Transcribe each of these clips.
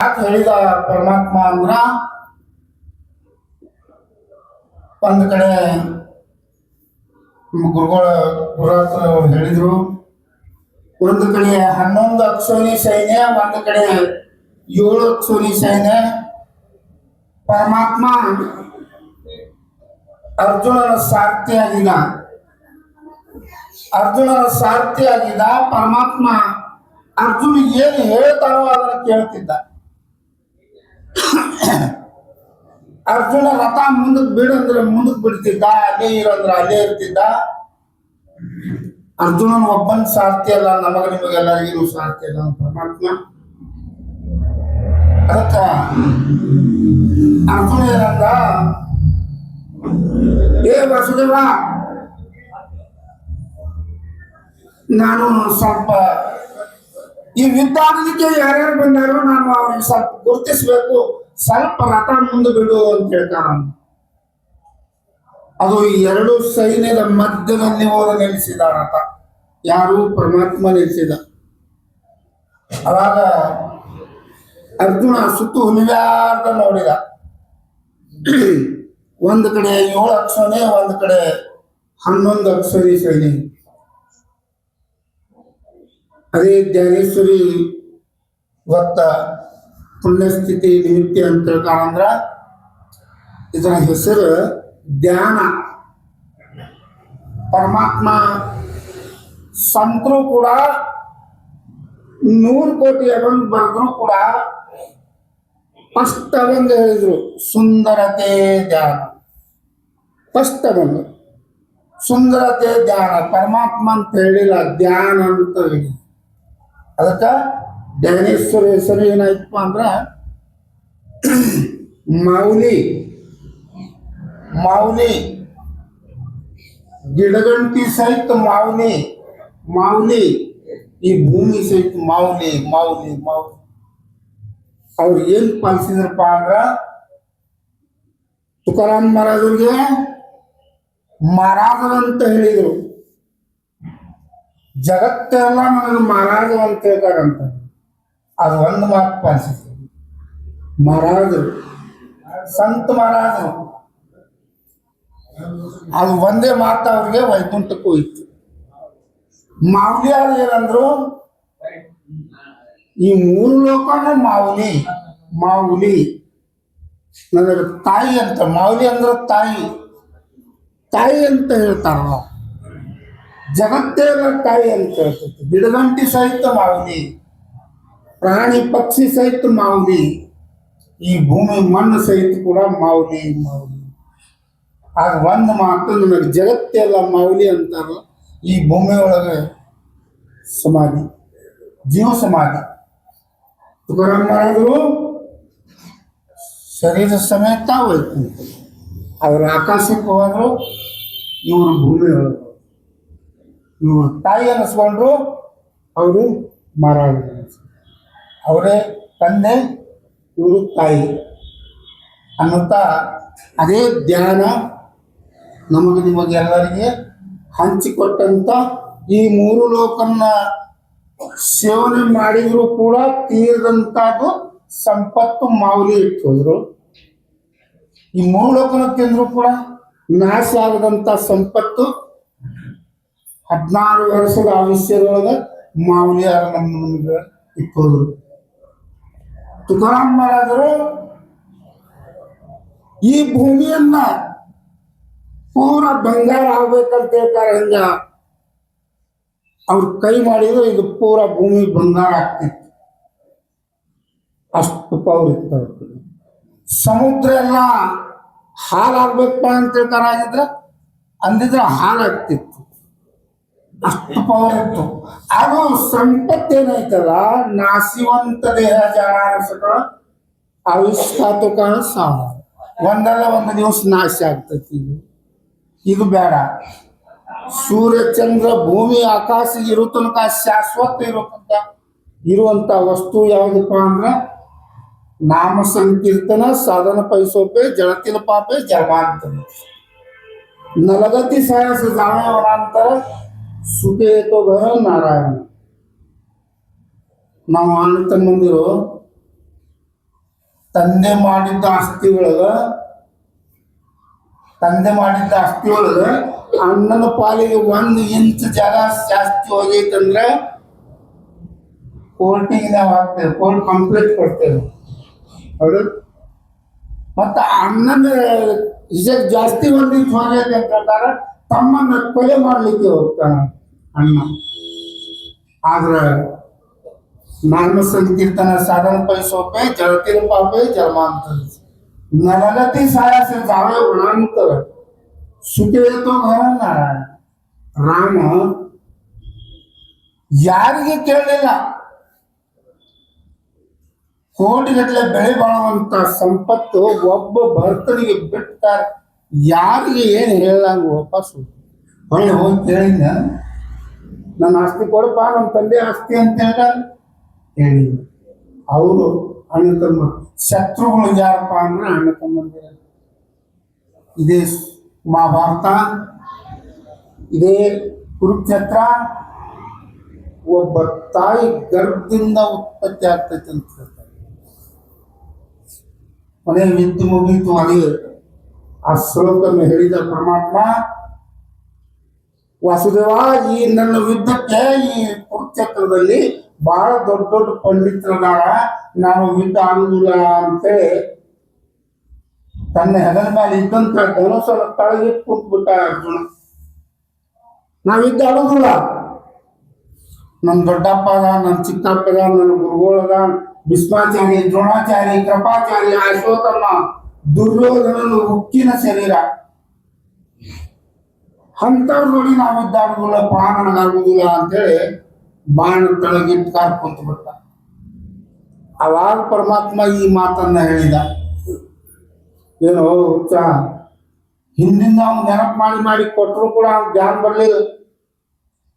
ಯಾಕೆ ಹೇಳಿದ ಪರಮಾತ್ಮ ಅಂದ್ರ ಒಂದ್ ಕಡೆ ಗುರುಗಳ ಗುರುಹತ್ರ ಹೇಳಿದ್ರು, ಒಂದು ಕಡೆ ಹನ್ನೊಂದು ಅಕ್ಷೋನಿ ಸೈನ್ಯ, ಒಂದು ಕಡೆ ಏಳು ಅಕ್ಷೋನಿ ಸೈನ್ಯ. ಪರಮಾತ್ಮ ಅರ್ಜುನನ ಸಾರ್ಥಿ ಆಗಿದ. ಅರ್ಜುನನ ಸಾರ್ಥಿ ಆಗಿದ ಪರಮಾತ್ಮ ಅರ್ಜುನ ಏನು ಹೇಳ್ತಾರೋ ಅದನ್ನ ಕೇಳ್ತಿದ್ದ. ಅರ್ಜುನ ರಥ ಮುಂದಕ್ಕೆ ಬಿಡಂದ್ರೆ ಮುಂದಕ್ ಬಿಡ್ತಿದ್ದ, ಅಲ್ಲೇ ಇರಂದ್ರೆ ಅಲ್ಲೇ ಇರ್ತಿದ್ದ? ಅರ್ಜುನನ್ ಒಬ್ಬನ್ ಸಾರ್ಥಿ ಅಲ್ಲ, ನಮಗ ನಿಮಗೆಲ್ಲರಿಗೂ ಸಾರ್ಥಿ ಅಲ್ಲ ಪರಮಾತ್ಮ ಅದಕ್ಕ ಅರ್ಜುನ ಏನಂದ? ಏ ವಸುದೇವ, ನಾನು ಸ್ವಲ್ಪ ಈ ಯುದ್ಧ ಯಾರ್ಯಾರು ಬಂದಾರೋ ನಾನು ಅವ್ರಿಗೆ ಸ್ವಲ್ಪ ಗುರುತಿಸ್ಬೇಕು. ಸ್ವಲ್ಪ ರಥ ಮುಂದೆ ಬಿಡು ಅಂತ ಹೇಳ್ತಾನ. ಅದು ಎರಡು ಸೈನ್ಯದ ಮಧ್ಯದಲ್ಲಿ ಹೋದ ನೆಲೆಸಿದ ರಥ. ಯಾರು? ಪರಮಾತ್ಮ ನೆಲೆಸಿದ. ಅವಾಗ ಅರ್ಜುನ ಸುತ್ತು ಹುಲಿವ್ಯಾರ್ದ ನೋಡಿದ. ಒಂದು ಕಡೆ ಏಳು ಅಕ್ಷನೇ, ಒಂದು ಕಡೆ ಹನ್ನೊಂದು ಅಕ್ಷರಿ ಸೈನಿ ಅದೇ ಜ್ಞಾನೇಶ್ವರಿ ಇವತ್ತ ಪುಣ್ಯಸ್ಥಿತಿ ನಿಮಿತ್ತಿ ಅಂತ ಹೇಳ್ತಾರಂದ್ರ ಇದರ ಹೆಸರು ಧ್ಯಾನ. ಪರಮಾತ್ಮ ಸಂತರು ಕೂಡ ನೂರು ಕೋಟಿ ಅವಂಗ್ ಬರೆದ್ರು ಕೂಡ ಫಸ್ಟ್ ಅವಂಗ ಹೇಳಿದ್ರು, ಸುಂದರತೆ ಧ್ಯಾನ. ಫಸ್ಟ್ ಅವಂಗ ಸುಂದರತೆ ಧ್ಯಾನ, ಪರಮಾತ್ಮ ಅಂತ ಹೇಳಿಲ್ಲ, ಧ್ಯಾನ ಅಂತ ಹೇಳಿ ಅದಕ್ಕ ಡಗನೇಶ್ವರ ಹೆಸರು ಏನಾಯ್ತಪ್ಪ ಅಂದ್ರೆ ಮೌಲಿ ಮೌಲಿ ಗಿಡಗಂಟಿ ಸಹಿತ ಮಾವಲಿ ಮಾವಲಿ, ಈ ಭೂಮಿ ಸಹಿತ ಮಾವಲಿ ಮಾವಲಿ ಮಾವಲಿ. ಅವ್ರು ಏನ್ ಪಾಲಿಸಿದ್ರಪ್ಪ ಅಂದ್ರ, ತುಕಾರಾಮ್ ಮಹಾರಾಜರಿಗೆ ಮಹಾರಾಜರು ಅಂತ ಹೇಳಿದರು. ಜಗತ್ತೆಲ್ಲ ನನಗೆ ಮಹಾರಾಜ ಅಂತ ಹೇಳ್ತಾರಂತ. ಅದು ಒಂದು ಮಾತು ಪಾಲಿಸಿದ್ರು ಮಹಾರಾಜರು ಸಂತ ಮಹಾರಾಜರು ಅದು ಒಂದೇ ಮಾತು ಅವ್ರಿಗೆ ವೈಕುಂಠಕ್ಕೆ ಹೋಯ್ತು. ಮಾವಲಿ ಅದು ಏನಂದ್ರು ಈ ಮೂರು ಲೋಕನ ಮಾವಲಿ ಮಾವುಲಿ. ನನಗೆ ತಾಯಿ ಅಂತ ಮಾವಲಿ ಅಂದ್ರೆ ತಾಯಿ. ತಾಯಿ ಅಂತ ಹೇಳ್ತಾರ ಜಗತ್ತೇ ತಾಯಿ ಅಂತ ಹೇಳ್ತೈತಿ. ಗಿಡಗಂಟಿ ಸಹಿತ ಮಾವುಲಿ. ಪ್ರಾಣಿ ಪಕ್ಷಿ ಸಹಿತ ಮಾವುಲಿ, ಈ ಭೂಮಿ ಮಣ್ಣು ಸಹಿತ ಕೂಡ ಮಾವುಲಿ ಮಾವುಲಿ. ಆಗ ಒಂದು ಮಾತು ನನಗೆ ಜಗತ್ತೆಲ್ಲ ಮಾವುಲಿ ಅಂತಾರಲ್ಲ, ಈ ಭೂಮಿ ಒಳಗೆ ಸಮಾಧಿ, ಜೀವ ಸಮಾಧಿ. ತುಕಾರಾಮ್ ಮಹಾರಾಜರು ಶರೀರ ಸಮೇತ ಹೋಯ್ತು. ಅವರು ಆಕಾಶಕ್ಕೆ ಹೋದ್ರು, ಇವರು ಭೂಮಿ ಒಳಗೆ. ಇವರು ತಾಯಿ ಅನ್ನಿಸ್ಕೊಂಡ್ರು ಅವರು ಮಹಾರಾಜ ಅವರೇ ತಂದೆ, ಇವರು ತಾಯಿ. ಅನ್ನುತ್ತಾ ಅದೇ ಧ್ಯಾನ ನಮಗೆ ನಿಮಗೆ ಎಲ್ಲರಿಗೆ ಹಂಚಿಕೊಟ್ಟಂತ ಈ ಮೂರು ಲೋಕನ್ನ ಸೇವನೆ ಮಾಡಿದರೂ ಕೂಡ ತೀರದಂತದ್ದು ಸಂಪತ್ತು ಮಾವಲಿ ಇಟ್ಟೋದ್ರು ಈ ಮೂರು ಲೋಕನ ತಿಂದ್ರು ಕೂಡ ನಾಶ ಆಗದಂತ ಸಂಪತ್ತು ಹದಿನಾರು ವರ್ಷದ ಆಯುಷ್ಯದೊಳಗೆ ಮಾವಲಿ ನಮ್ಮ ನಮ್ಗೆ ಇಟ್ಟೋದ್ರು ತುಕಾರಾಮ್ ಮಹಾರಾಜರು ಈ ಭೂಮಿಯನ್ನ ಪೂರ ಬಂಗಾರ ಆಗ್ಬೇಕಂತ ಹೇಳ್ತಾರೆ ಹಂಗ ಅವ್ರು ಕೈ ಮಾಡಿದ್ರೆ ಇದು ಪೂರ ಭೂಮಿ ಬಂಗಾರ ಆಗ್ತಿತ್ತು ಅಷ್ಟು ಪವರ್ ಇತ್ತು ಸಮುದ್ರ ಎಲ್ಲ ಹಾಲಾಗ್ಬೇಕಪ್ಪ ಅಂತ ಹೇಳ್ತಾರ ಆಗಿದ್ರೆ ಅಂದಿದ್ರೆ ಹಾಲಾಗ್ತಿತ್ತು ಅಷ್ಟು ಪವರ್ ಇತ್ತು ಅದು ಸಂಪತ್ತೇನೈತಲ್ಲ, ನಾಸಿವಂತ ದೇಹ ಜಾಣಸಗಳ ಆವಿಷ್ಕಾತಕ ಸಾಲ ಒಂದಲ್ಲ ಒಂದು ದಿವಸ ನಾಶ ಆಗ್ತೈತಿ ಇದು. ಇದು ಬೇಡ. ಸೂರ್ಯ ಚಂದ್ರ ಭೂಮಿ ಆಕಾಶ ಇರೋ ತನಕ ಶಾಶ್ವತ ಇರೋ ಇರುವಂತ ವಸ್ತು ಯಾವುದಪ್ಪ ಅಂದ್ರೆ ನಾಮ ಸಂಕೀರ್ತನ ಸಾಧನ ಪೈಸೋಪೆ ಜಳತಿಲ ಪಾಪೆ ಜನ್ಮಾಂತರ ನಲಗತಿ ಸಾಯಸ ಜಾಮವನಾಂತರ ಸುಖೇತೋ ಘರ ನಾರಾಯಣ. ನಾವು ಅಣ್ಣ ತಮ್ಮಂದಿರು ತಂದೆ ಮಾಡಿದ್ದ ಆಸ್ತಿ ಒಳಗ, ತಂದೆ ಮಾಡಿದ್ದ ಆಸ್ತಿ ಒಳಗ ಅಣ್ಣನ ಪಾಲಿಗೆ ಒಂದು ಇಂಚ್ ಜಾಗ ಜಾಸ್ತಿ ಹೋಗೈತಂದ್ರೆ ಕೋರ್ಟಿಗೆ ನಾವು ಹಾಕ್ತೇವೆ, ಕೋರ್ಟ್ ಕಂಪ್ಲೇಂಟ್ ಕೊಡ್ತೇವೆ. ಹೌದು? ಮತ್ತ ಅಣ್ಣನ ಇಜಕ್ ಜಾಸ್ತಿ ಒಂದು ಇಂಚ್ ಹೋಗೈತೆ ಅಂತ ಹೇಳ್ತಾರ. ತಮ್ಮನ್ನ ಕೊಲೆ ಮಾಡ್ಲಿಕ್ಕೆ ಹೋಗ್ತಾನ ಅಣ್ಣ ಆದ್ರೆ ನಾಮ ಸಂಕೀರ್ತನ साधन पैसों पे जळतील पापे जन्मांतर नरगती सायाचे जावे गुणांतर सुखे तो घर नारायण ರಾಮ ಯಾರಿಗೆ ಕೇಳಲಿಲ್ಲ ಕೋಟಿಗಟ್ಟಲೆ ಬೆಳೆ ಬಾಳುವಂತ ಸಂಪತ್ತು ಒಬ್ಬ ಭರ್ತನಿಗೆ ಬಿಡ್ತಾರೆ ಯಾರಿಗೆ ಏನು ಹೇಳಂಗ ವಾಪಸ್ ಹೊಳ್ಳಿ ಹೋಗಿ ಹೇಳಿದ ನನ್ನ ಆಸ್ತಿ ಕೊಡಪ್ಪ ನಮ್ಮ ತಂದೆ ಆಸ್ತಿ ಅಂತ ಹೇಳ ಹೇಳಿ ಅವರು ಅಣ್ಣ ತಮ್ಮ, ಶತ್ರುಗಳು ಯಾರಪ್ಪ ಅಂದ್ರೆ ಅಣ್ಣ ತಮ್ಮಂದಿರ. ಇದೇ ಮಹಾಭಾರತ ಇದೇ ಕುರುಕ್ಷೇತ್ರ, ಒಬ್ಬ ತಾಯಿ ಗರ್ಭದಿಂದ ಉತ್ಪತ್ತಿ ಆಗ್ತೈತೆ ಅಂತ ಹೇಳ್ತಾರೆ. ಮನೆಯಲ್ಲಿ ನಿಂತು ಮುಗೀತು ಅಲ್ಲಿ ಆ ಶ್ಲೋಕವನ್ನು ಹೇಳಿದ ಪರಮಾತ್ಮ, ವಾಸುದೇವ, ಈ ನನ್ನ ಯುದ್ಧಕ್ಕೆ, ಈ ಕುರುಕ್ಷೇತ್ರದಲ್ಲಿ ಬಹಳ ದೊಡ್ಡ ದೊಡ್ಡ ಪಂಡಿತರದಾರ ನಾನು ಯುದ್ಧ ಆಗುದಿಲ್ಲ ಅಂತೇಳಿ ತನ್ನ ಹೆಗಲ ಮೇಲೆ ಇದ್ದಂತ ಧನುಸನ ತಳಗಿ ಕುಂತ್ಬಿಟ್ಟ ಅರ್ಜುನ. ನಾವು ಯುದ್ಧ ಆಡೋದಿಲ್ಲ ನನ್ನ ದೊಡ್ಡಪ್ಪ ಅದ ನನ್ನ ಚಿಕ್ಕಪ್ಪದ ನನ್ನ ಗುರುಗಳದ ಭೀಷ್ಮಾಚಾರಿ, ದ್ರೋಣಾಚಾರಿ, ಕೃಪಾಚಾರಿ ಅಶ್ವತ್ಥಮ್ಮ ದುರ್ಯೋಧನನ ಉಕ್ಕಿನ ಶರೀರ. ಅಂತವ್ರೊಳಗೆ ನಾವು ಇದ್ದಾಡುದಿಲ್ಲ ಪ್ರಾಣ ನನಗಾಗುದಿಲ್ಲ ಅಂತೇಳಿ ಬಾಣ ತಳಗಿಟ್ಟು ಕುಂತು ಬಿಟ್ಟ. ಅವಾಗ ಪರಮಾತ್ಮ ಈ ಮಾತನ್ನ ಹೇಳಿದ. ಏನು, ಹುಚ್ಚ, ಹಿಂದಿಂದ ಅವ್ನು ನೆನಪು ಮಾಡಿ ಮಾಡಿ ಕೊಟ್ಟರು ಕೂಡ ಅವ್ನು ಜ್ಞಾನ ಬರಲಿಲ್ಲ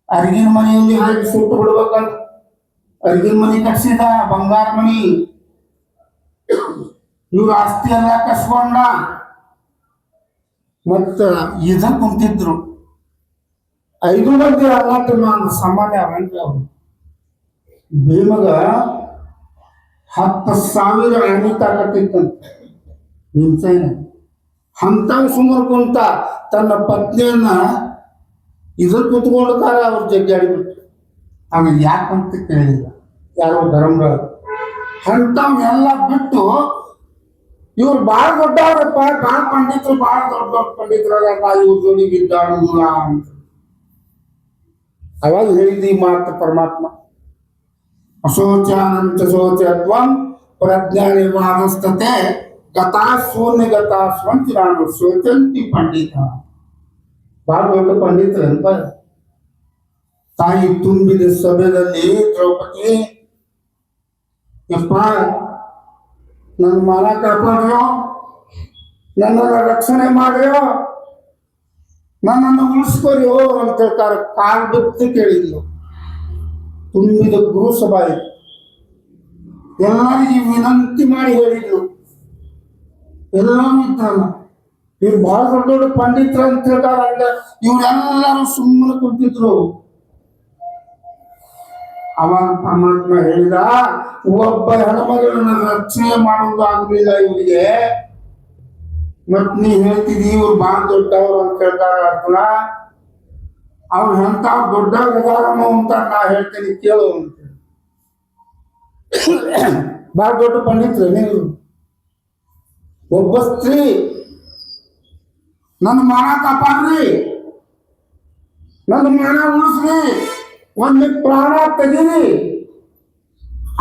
ಅರಿಗಿನ ಮನೆಯಲ್ಲಿ ಹಾಕಿ ಸುಟ್ಟು ಬಿಡ್ಬೇಕಂತ. ಅರಿಗಿನ ಮನೆ ಕಟ್ಸಿದ, ಬಂಗಾರ ಮನಿ. ಇವ್ರ ಆಸ್ತಿ ಎಲ್ಲ ಕಸ್ಕೊಂಡ ಮತ್ತ ಇದ ಕುಂತಿದ್ರು. ಐದು ಮಂದಿ ಅಲ್ಲ ನಾನು ಸಾಮಾನ್ಯ ಅವನ್ರಿ ಅವರು. ಭೀಮಗ ಹತ್ತು ಸಾವಿರ ಎಣ್ಣೆ ತಾಕತ್ತಿತ್ತಂತ ಹಂತ ಸುಮಾರು ಕುಂತ ತನ್ನ ಪತ್ನಿಯನ್ನ ಇದ್ರ ಕುತ್ಕೊಳ್ತಾರ ಅವ್ರ ಜಗ್ಗಾಡಿಬಿಟ್ಟು ಆಮೇಲೆ ಯಾಕಂತ ಕೇಳಿಲ್ಲ. ಯಾರೋ ಧರ್ಮ ಹಂತ ಎಲ್ಲ ಬಿಟ್ಟು ಇವ್ರು ಭಾಳ ದೊಡ್ಡವ್ರಪ್ಪ ಭಾಳ ಪಂಡಿತರು ಭಾಳ ದೊಡ್ಡ ದೊಡ್ಡ ಪಂಡಿತರಾಗ ಇವ್ರ ಜೋಡಿ ಬಿದ್ದಾಡುದಿಲ್ಲ ಅಂತ ಅವಾಗ ಹೇಳಿದ ಈ ಮಾತು ಪರಮಾತ್ಮ ಅಶೋಚಾನಂತ ಶೋಚತ್ವಂ ಪ್ರಜ್ಞಾನಿ ವಾದಸ್ತತೆ ಗತಾ ಶೂನ್ಯ ಗತಾ ಸ್ವಂತ ನಾನು ಶೋಚಂತಿ ಪಂಡಿತ ಭಾಳ ದೊಡ್ಡ ಪಂಡಿತರನ್ಪ ತಾಯಿ ತುಂಬಿದ ಸಭೆಯಲ್ಲಿ ದ್ರೌಪದಿ ಯಪ್ಪ ನನ್ನ ಮಾನ ಕಾಪಾಡ್ಯೋ ನನ್ನನ್ನು ರಕ್ಷಣೆ ಮಾಡ್ಯೋ ನನ್ನನ್ನು ಉಳಿಸ್ಕೊರಿಯೋ ಅಂತ ಹೇಳ್ತಾರೆ. ಕಾಲ್ ಬಿಟ್ಟು ಕೇಳಿದ್ಲು. ತುಂಬಿದ ಗುರು ಸಭಾ ಇದು. ಎಲ್ಲರಿಗೆ ವಿನಂತಿ ಮಾಡಿ ಹೇಳಿದ್ರು ಎಲ್ಲರೂ ಇದ್ದಾನ ಇವ್ರು ಬಹಳ ದೊಡ್ಡ ದೊಡ್ಡ ಪಂಡಿತರು ಅಂತ ಹೇಳ್ತಾರ. ಇವರೆಲ್ಲರೂ ಸುಮ್ಮನೆ ಕುಂತಿದ್ರು. ಅವನ್ ಪರಮಾತ್ಮ ಹೇಳಿದ ಒಬ್ಬ ಹೆಣ್ಮಗಳನ್ನ ರಕ್ಷಣೆ ಮಾಡುವುದು ಆಗ್ಲಿಲ್ಲ ಇವರಿಗೆ. ಮತ್ ನೀ ಹೇಳ್ತಿದಿ, ಇವ್ರು ಬಹಳ ದೊಡ್ಡವರು ಅಂತ ಹೇಳ್ತಾರ ಅರ್ಜುನ. ಅವ್ರು ಎಂತ ದೊಡ್ಡವ್ರು ಇದಾರಮ್ಮ ಅಂತ ನಾ ಹೇಳ್ತೀನಿ, ಕೇಳು ಅಂತ. ಬಹಳ ದೊಡ್ಡ ಪಂಡಿತರು ನೀವು ಒಬ್ಬ ಸ್ತ್ರೀ, ನನ್ನ ಮಾನ ಕಾಪಾಡ್ರಿ. ನನ್ನ ಮಾನ ಉಳಿಸ್ರಿ. ಒಂದು ಪ್ರಾಣ ತೆಗೀರಿ.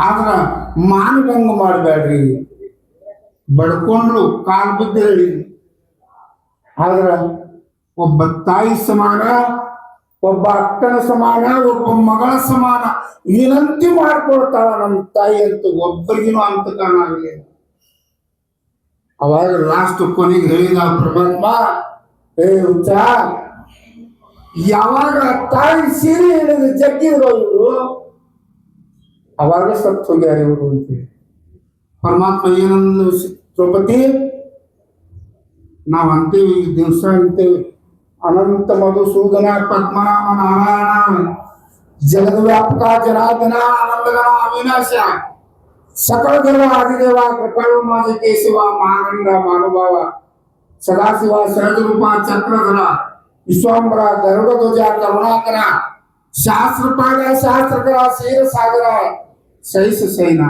ಆದ್ರ ಮಾನಭಂಗ ಮಾಡಬೇಡ್ರಿ. ಬಡ್ಕೊಂಡ್ರು ಕಾಲ್ ಬಿದ್ದು ಹೇಳಿ. ಆದ್ರ ಒಬ್ಬ ತಾಯಿ ಸಮಾನ, ಒಬ್ಬ ಅಕ್ಕನ ಸಮಾನ, ಒಬ್ಬ ಮಗಳ ಸಮಾನ. ವಿನಂತಿ ಮಾಡ್ಕೊಳ್ತಾಳ ನಮ್ಮ ತಾಯಿ ಅಂತ ಒಬ್ಬರಿಗಿನೂ ಅಂತ ಕಾಣಾಗಲಿ ಅವಾಗ ಲಾಸ್ಟ್ ಕೊನೆಗೆ ಹೇಳಿದ ಪರಮಾತ್ಮ ಏ ಹುಚ್ಚ, ಯಾವಾಗ ತಾಯಿ ಸೀರೆ ಹಿಡಿದು ಜಗ್ಗಿದ್ರು ಅವಾಗ ಸ್ವಲ್ಪ ಹೋಗ್ಯಾರ ಇವರು ಅಂತೇಳಿ ಪರಮಾತ್ಮ ಏನಂದ ದ್ರೌಪದಿ ನಾವು ಅಂತೀವಿ ಈ ದಿವಸ ಅಂತೀವಿ ಅನಂತ ಮಧುಸೂದನ ಪದ್ಮನಾಮ ನಾರಾಯಣ ಜಗದ್ವ್ಯಾಪಕ ಜನಾರ್ದನ ಆನಂದಗನ ಅವಿನಾಶ ಸಕಲ ದೇವ ಆದಿದೇವ ಕೃಪಾಳು ಮಾಜ ಕೇಶವ ಮಹಾನಂದ ಮಹಾನುಭಾವ ಸದಾಶಿವ ಸಹಜರೂಪ ಚಕ್ರಧರ ವಿಶ್ವಾಂಬರ ಗರುಡ ಧ್ವಜ ಕರುಣಾಕರ ಶಾಸ್ತ್ರಪಾಲ ಶಾಸ್ತ್ರಕರ ಕ್ಷೀರಸಾಗರ सैना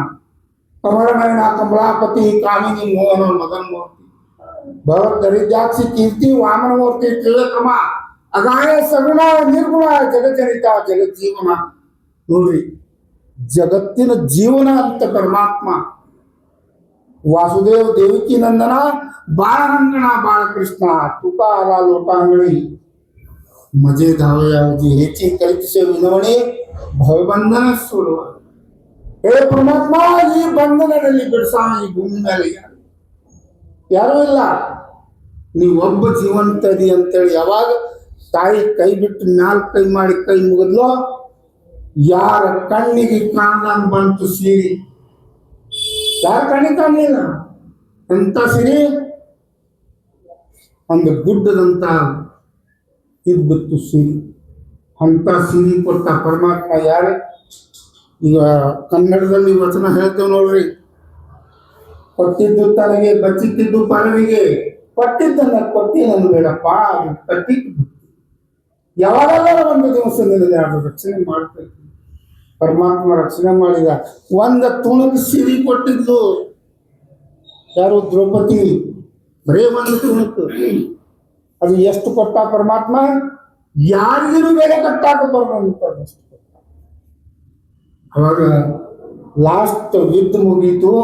कमलनयना कमलापती कामिनी मोहन मदन मूर्ती भरत दरिद्राक्षी कीर्ती वामन मूर्ती ತ್ರಿವಿಕ್ರಮ ಅಗಾಯ ಸಗುಣ ನಿರ್ಗುಣ ಜಗಜನಿತ ಜಗಜ್ಜೀವನ ನೋಡ್ರಿ ಜಗತ್ತಿನ ಜೀವನ ಅಂತ ಪರಮಾತ್ಮ वासुदेव देवकी नंदना बाळरंगणा बाळकृष्ण तुकारा लोटांगणी मजे धावयावजी ह्याची करीतसे विनवणे ಭವಬಂಧನ ಸುಡುವ ಹೇ ಪರಮಾತ್ಮ, ಈ ಬಂಧನದಲ್ಲಿ ಬಿಡಿಸ ಈ ಭೂಮಿ ಮೇಲೆ ಯಾರು? ಇಲ್ಲ. ನೀವು ಒಬ್ಬ ಜೀವಂತದಿ ಅಂತೇಳಿ ಯಾವಾಗ ತಾಯಿ ಕೈ ಬಿಟ್ಟು ನಾಲ್ಕು ಕೈ ಮಾಡಿ ಕೈ ಮುಗಿದ್ಲೋ, ಯಾರ ಕಣ್ಣಿಗೆ ಕಾಣಂಗ್ ಬಂತು ಸೀರಿ. ಯಾರ ಕಣ್ಣಿಗೆ ಕಾಣಲಿಲ್ಲ? ಎಂತ ಸಿರಿ? ಒಂದು ಗುಡ್ಡದಂತ ಇದ್ಬಿತ್ತು ಸಿರಿ. ಅಂತ ಸೀರಿ ಕೊಟ್ಟ ಪರಮಾತ್ಮ ಯಾರು? ಈಗ ಕನ್ನಡದಲ್ಲಿ ವಚನ ಹೇಳ್ತೇವೆ ನೋಡ್ರಿ. ಕೊಟ್ಟಿದ್ದು ತನಗೆ, ಬಚ್ಚಿಟ್ಟಿದ್ದು ಪರವಿಗೆ ಕೊಟ್ಟಿದ್ದನ್ನ ಕೊಟ್ಟಿ ನನ್ ಬೇಡಪ್ಪ ಕಟ್ಟಿದ್ದು ಯಾವಾಗಲಾರ ಒಂದು ದಿವಸ ನಿನಗೆ ಅದು ರಕ್ಷಣೆ ಮಾಡ್ತೈತಿ ಪರಮಾತ್ಮ ರಕ್ಷಣೆ ಮಾಡಿದ. ಒಂದ ತುಣುಕು ಸಿರಿ ಕೊಟ್ಟಿದ್ದು ಯಾರು? ದ್ರೌಪದಿ. ಬರೇ ಒಂದು ತುಣುಕು. ಅದು ಎಷ್ಟು ಕೊಟ್ಟ ಪರಮಾತ್ಮ? ಯಾರಿಗೂ ಬೇರೆ ಕಟ್ಟಾಕ ಕೊಟ್ಟ ಅವಾಗ ಲಾಸ್ಟ್ ಯುದ್ಧ ಮುಗೀತು.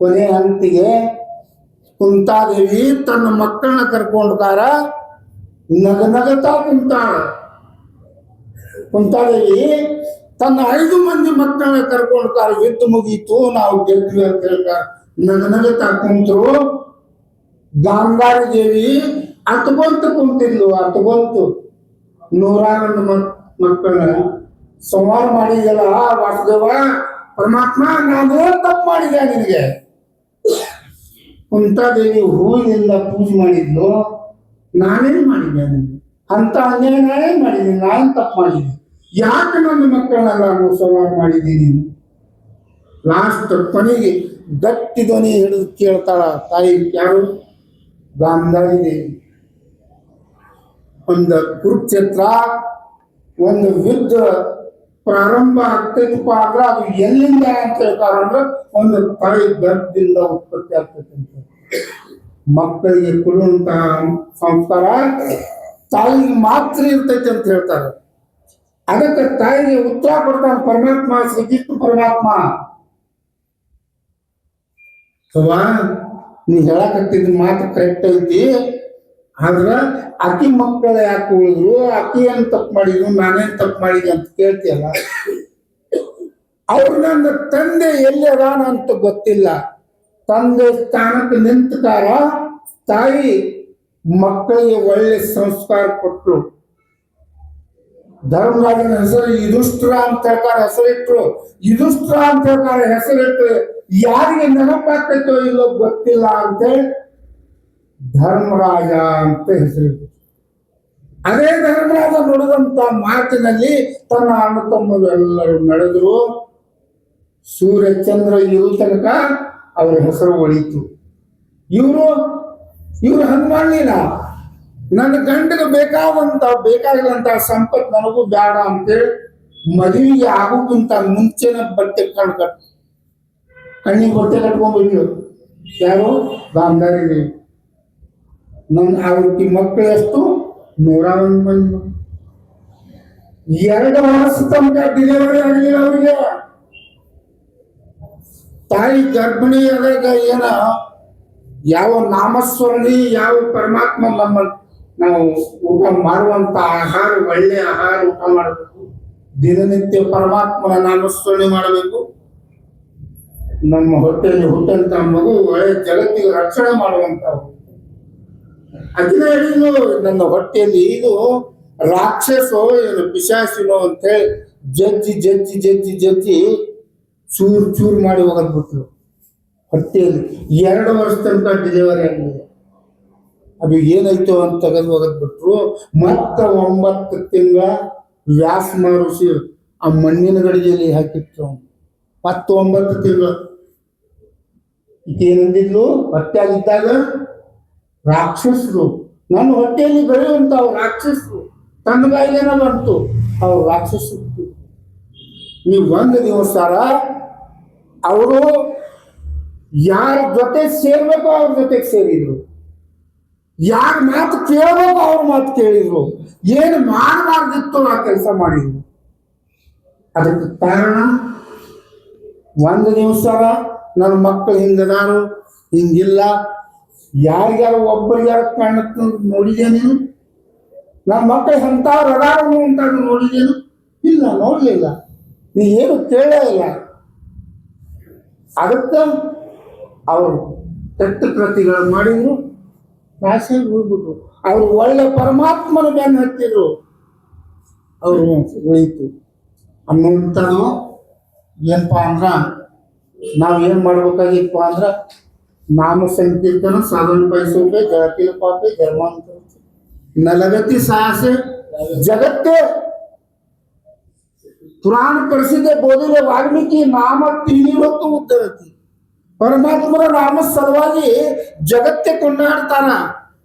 ಕೊನೆ ಹಂತಿಗೆ ಕುಂತಾದೇವಿ ತನ್ನ ಮಕ್ಕಳನ್ನ ಕರ್ಕೊಂಡು ಕಾರ ನಗ ನಗತಾ ಕುಂತಾಳ ಕುಂತಾದೇವಿ ತನ್ನ ಐದು ಮಂದಿ ಮಕ್ಕಳನ್ನ ಕರ್ಕೊಂಡು ಕಾರ ಯುದ್ಧ ಮುಗೀತು, ನಾವು ಗೆದ್ವಿ ಅಂತ ನಗ ನಗತಾ ಕುಂತರು. ಗಾಂಗಾರಿ ದೇವಿ ಅತ್ಕೊಂತ ಕುಂತಿದ್ಲು, ಅತ್ಕೊಂತು ನೂರಾರು ಮಕ್ಕಳ ಸಂಹಾರ ಮಾಡಿದೆಯಲ್ಲ ವಾಸುದೇವ, ಪರಮಾತ್ಮ, ನಾನು ತಪ್ಪು ಮಾಡಿದೆ ನಿನಗೆ. ಕುಂತಾದೇವಿ ಹೂವಿನಿಂದ ಪೂಜೆ ಮಾಡಿದ್ಲು, ನಾನೇನ್ ಮಾಡಿದ್ದೆ ನಿನಗೆ ಅಂತ ಅನ್ಯಾಯ ನಾನೇನ್ ಮಾಡಿದ್ದೀನಿ ನಾನು ತಪ್ಪು ಮಾಡಿದ್ದೆ ಯಾಕೆ ನನ್ನ ಮಕ್ಕಳನ್ನ ನಾನು ಸಂಹಾರ ಮಾಡಿದ್ದೀನಿ? ಲಾಸ್ಟ್ ಕೊನೆಗೆ ಗಟ್ಟಿ ಧ್ವನಿ ಹಿಡಿದು ಕೇಳ್ತಾಳ ತಾಯಿ ಯಾರು? ಗಾಂಧಾರಿ ದೇವಿ ಒಂದು ಕುರುಕ್ಷೇತ್ರ, ಒಂದು ಯುದ್ಧ ಪ್ರಾರಂಭ ಆಗ್ತೈತಪ್ಪ ಅಂದ್ರೆ ಅದು ಎಲ್ಲಿಂದ ಅಂತ ಹೇಳ್ತಾರ ಅಂದ್ರೆ ಒಂದು ತಾಯಿ ಗರ್ಭದಿಂದ ಉತ್ಪತ್ತಿ ಆಗ್ತೈತೆ ಅಂತ ಮಕ್ಕಳಿಗೆ ಕೊಡುವಂತ ಸಂಸ್ಕಾರ ತಾಯಿಗೆ ಮಾತ್ರ ಇರ್ತೈತೆ ಅಂತ ಹೇಳ್ತಾರೆ. ಅದಕ್ಕೆ ತಾಯಿಗೆ ಉತ್ತರ ಕೊಡ್ತಾನೆ ಪರಮಾತ್ಮ, ಶ್ರೀಕೃಷ್ಣ ಪರಮಾತ್ಮ. ಸವಾ ನೀ ಹೇಳಕತ್ತಿದ್ ಮಾತು ಕರೆಕ್ಟ್ ಐತಿ. ಆದ್ರ ಆಕಿ ಮಕ್ಕಳ ಯಾಕೆ ಉಳಿದ್ರು? ಆಕಿ ಏನ್ ತಪ್ಪು ಮಾಡಿದ್ರು ನಾನೇನ್ ತಪ್ಪು ಮಾಡಿದೆ ಅಂತ ಕೇಳ್ತೀಯಲ್ಲ? ಅವ್ರು ನನ್ನ ತಂದೆ ಎಲ್ಲಿ ಅದಾನ ಅಂತ ಗೊತ್ತಿಲ್ಲ. ತಂದೆ ಸ್ಥಾನಕ್ಕೆ ನಿಂತಕಾರ ತಾಯಿ ಮಕ್ಕಳಿಗೆ ಒಳ್ಳೆ ಸಂಸ್ಕಾರ ಕೊಟ್ಟರು ಧರ್ಮರಾಜನ ಹೆಸರು ಯುಧಿಷ್ಠಿರ ಅಂತ ಹೇಳ್ತಾರೆ, ಹೆಸರಿಟ್ರು. ಯುಧಿಷ್ಠಿರ ಅಂತ ಹೇಳ್ತಾರೆ ಹೆಸರಿಟ್ಟು ಯಾರಿಗೆ ನೆನಪಾಗ್ತೈತೋ ಇಲ್ಲೋ ಗೊತ್ತಿಲ್ಲ ಅಂತೇಳಿ ಧರ್ಮರಾಜ ಅಂತ ಹೆಸರಿತ್ತು ಅದೇ ಧರ್ಮರಾಜ ನುಡಿದಂತ ಮಾತಿನಲ್ಲಿ ತನ್ನ ಅಣ್ಣ ತಮ್ಮರೆಲ್ಲರೂ ನಡೆದ್ರು. ಸೂರ್ಯ ಚಂದ್ರ ಇರು ತನಕ ಅವರ ಹೆಸರು ಒಳಿತು. ಇವರು ಇವರು ಹಂಗ ಮಾಡಲಿಲ್ಲ ನನ್ನ ಗಂಡಗೆ ಬೇಕಾದಂತ ಬೇಕಾಗಿಲ್ಲಂತ ಸಂಪತ್ ನನಗೂ ಬೇಡ ಅಂತೇಳಿ ಮದುವೆಗೆ ಆಗೋಕ್ಕಿಂತ ಮುಂಚೆನೆ ಬಟ್ಟೆ ಕಣ್ ಕಣ್ಣಿಗೆ ಬಟ್ಟೆ ಕಟ್ಕೊಂಡ್ಬಿಟ್ಟು ಯಾರು? ದೇವಿ ನನ್ನ ಆವೃತ್ತಿ ಮಕ್ಕಳು ಎಷ್ಟು ನೂರ ಒಂದು ಎರಡು ವರ್ಷ ತನಕ ಡಿಲಿವರಿ ಆಗಲಿಲ್ಲ ಅವರಿಗೆ. ತಾಯಿ ಗರ್ಭಿಣಿ ಆದಾಗ ಏನ, ಯಾವ ನಾಮಸ್ವರ್ಣಿ ಯಾವ ಪರಮಾತ್ಮ ನಮ್ಮ ನಾವು ಊಟ ಮಾಡುವಂತ ಆಹಾರ, ಒಳ್ಳೆ ಆಹಾರ ಊಟ ಮಾಡಬೇಕು. ದಿನನಿತ್ಯ ಪರಮಾತ್ಮ ನಾಮಸ್ಮರಣೆ ಮಾಡಬೇಕು. ನಮ್ಮ ಹೊಟ್ಟೆಯಲ್ಲಿ ಹುಟ್ಟಂತ ಮಗು ಒಳ್ಳೆ ಜಗತ್ತಿಗೆ ರಕ್ಷಣೆ ಮಾಡುವಂತ ಅದನ್ನ ನನ್ನ ಹೊಟ್ಟೆಯಲ್ಲಿ ಇದು ರಾಕ್ಷಸೋ ಏನು ಪಿಶಾಚಿನೋ ಅಂತೇಳಿ ಜಜ್ಜಿ ಜಜ್ಜಿ ಜಜ್ಜಿ ಜಜ್ಜಿ ಚೂರು ಚೂರು ಮಾಡಿ ಹೋಗದ್ಬಿಟ್ರು ಹೊಟ್ಟೆಯಲ್ಲಿ. ಎರಡು ವರ್ಷ ತನಕ ಡೆಲಿವರಿ ಆಗಿದೆ. ಅದು ಏನಾಯ್ತು ಅಂತ ತೆಗೆದು ಹೋಗದ್ಬಿಟ್ರು. ಮತ್ತೆ ಒಂಬತ್ತು ತಿಂಗಳ ವ್ಯಾಸ ಮಾರುಸಿ ಆ ಮಣ್ಣಿನ ಗಡಿಗೆಯಲ್ಲಿ ಹಾಕಿತ್ತು ಮತ್ತೊಂಬತ್ತು ತಿಂಗಳು. ಹೊಟ್ಟೆ ಹೊಟ್ಟೆಯಾಗಿದ್ದಾಗ ರಾಕ್ಷಸರು. ನನ್ನ ಹೊಟ್ಟೆಯಲ್ಲಿ ಬೆಳೆಯುವಂತ ಅವ್ರು ರಾಕ್ಷಸರು. ತನ್ನ ಬಾಯಿಗೇನ ಬಂತು. ಅವ್ರು ರಾಕ್ಷಸರು. ನೀವು ಒಂದು ದಿವಸಾರ ಅವರು ಯಾರ ಜೊತೆ ಸೇರ್ಬೇಕೋ ಅವ್ರ ಜೊತೆಗೆ ಸೇರಿದ್ರು. ಯಾರ ಮಾತು ಕೇಳಬೇಕು ಅವ್ರ ಮಾತು ಕೇಳಿದ್ರು. ಏನು ಮಾಡಬಾರ್ದಿತ್ತು ಆ ಕೆಲಸ ಮಾಡಿದ್ರು. ಅದಕ್ಕೆ ಕಾರಣ ಒಂದು ದಿವಸ ನನ್ನ ಮಕ್ಕಳು ಹಿಂಗದಾರು ಹಿಂಗಿಲ್ಲ. ಯಾರಿಗಾರು ಒಬ್ಬರಿಗಾರ ಯಾರ ನೋಡಿದ್ಯಾ ನೀನು ನನ್ನ ಮಕ್ಕಳು ಎಂಥವ್ರು ಅದಾರು ಅಂತ ನೋಡಿದೇನು ಇಲ್ಲ, ನೋಡಲಿಲ್ಲ. ನೀ ಏನು ಕೇಳೇ ಇಲ್ಲ. ಅದಕ್ಕೆ ಅವರು ಕೆಟ್ಟ ಕೃತಿಗಳು ಮಾಡಿದ್ರು. ನಾಶಾಗಿ ಹೋಗ್ಬಿಟ್ರು. ಅವರು ಒಳ್ಳೆ ಪರಮಾತ್ಮನ ಬೆನ್ನು ಹತ್ತಿದ್ರು. ಅವರು ಉಳಿತು ಅನ್ನುವಂಥದ್ದು ಏನಪ್ಪ ಅಂದ್ರೆ ನಾವು ಏನು ಮಾಡ್ಬೇಕಾಗಿತ್ತು ಅಂದ್ರ ನಾಮ ಸಂಕೀರ್ತನ ಸಾಧನ ಬಯಸೋಕೆ ಜಗತ್ತಿನ ಪಾಪೆ ಧರ್ಮಾಂತರ ನಲಗತಿ ಸಾಹಸೆ ಜಗತ್ತೇ ಪುರಾಣ ಪ್ರಸಿದ್ಧ ಬೋಧಿಲೆ ವಾಲ್ಮೀಕಿ ನಾಮ ತಿಳಿಯುವತ್ತು ಉದ್ದರತಿ ಪರಮಾತ್ಮರ ನಾಮ ಸಲುವಾಗಿ ಜಗತ್ತೇ ಕೊಂಡಾಡ್ತಾರ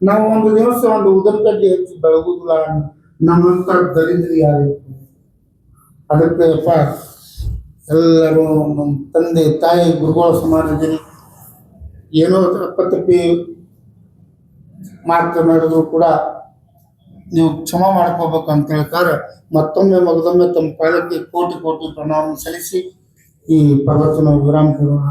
ನಾವು ಒಂದು ದಿವಸ ಒಂದು ಉದರಗಡ್ಡೆ ಹೆಚ್ಚಿ ಬೆಳಗುದಿಲ್ಲ ನಮ್ಮಂತ ದರಿದ್ರ ಯಾರು ಅದಕ್ಕೆ ಅಪ್ಪ ಎಲ್ಲರೂ ನಮ್ಮ ತಂದೆ ತಾಯಿ ಗುರುಗಳ ಸಮಾಜದಲ್ಲಿ ಏನೋ ತಪ್ಪಿ ಮಾತನಾಡಿದ್ರು ಕೂಡ ನೀವು ಕ್ಷಮ ಮಾಡ್ಕೋಬೇಕು ಅಂತ ಹೇಳ್ತಾರೆ. ಮತ್ತೊಮ್ಮೆ ಮಗದೊಮ್ಮೆ ತಮ್ಮ ಪಾಲಕ್ಕೆ ಕೋಟಿ ಕೋಟಿ ಪ್ರಣಾಮ ಸಲ್ಲಿಸಿ ಈ ಪರ್ವತನ ವಿರಾಮ ಕೊಡೋಣ.